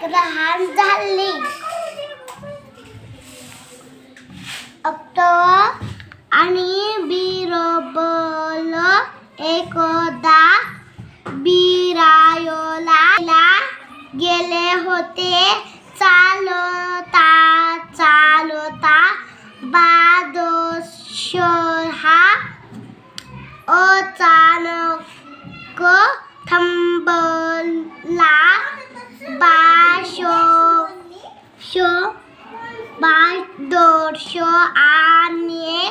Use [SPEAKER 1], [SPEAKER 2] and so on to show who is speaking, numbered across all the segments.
[SPEAKER 1] Check the hands, darling. October आणि बिरोबलो एकोदा बिरायोला गेले होते चालता चालता बादोशोहा अचानक थांबला बाशो शो बादोश आणि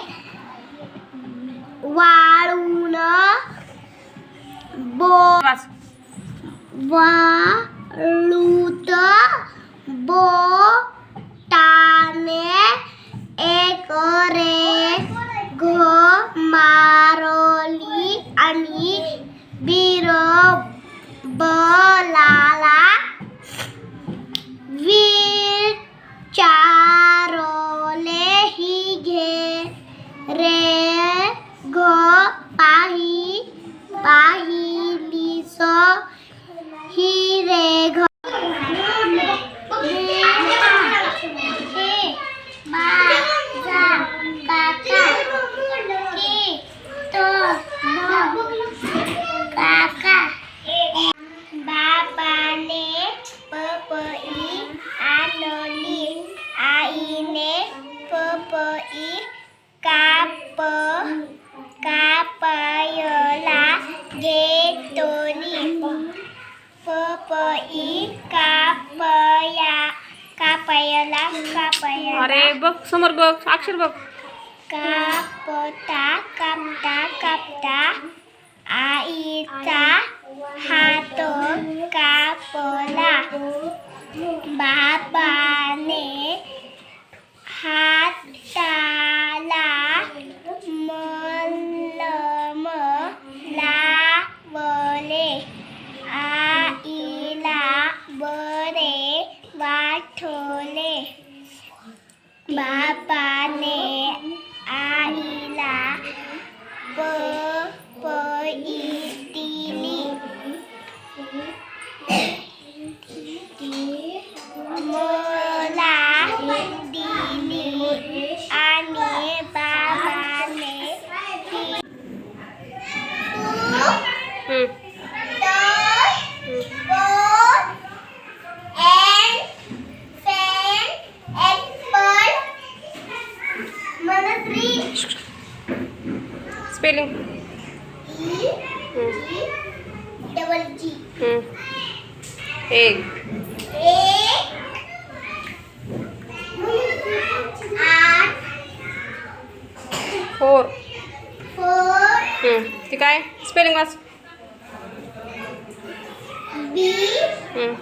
[SPEAKER 1] वाळून बो
[SPEAKER 2] वाच
[SPEAKER 1] वाळूत बोटाने রে ঘ পাহি পাহি লিস হি রে ঘ तोनी प प ई का प या का प का प
[SPEAKER 2] अरे बघ समोर बघ अक्षर बघ.
[SPEAKER 1] का प ता कापता कापता. आईचा हात 爸爸呢？阿姨来不不
[SPEAKER 2] 一 स्पेलिंग
[SPEAKER 1] डबल जी
[SPEAKER 2] हम्म. एक
[SPEAKER 1] आठ
[SPEAKER 2] फोर
[SPEAKER 1] फोर
[SPEAKER 2] हम्म. ते काय स्पेलिंग वाच
[SPEAKER 1] बी
[SPEAKER 2] हम्म.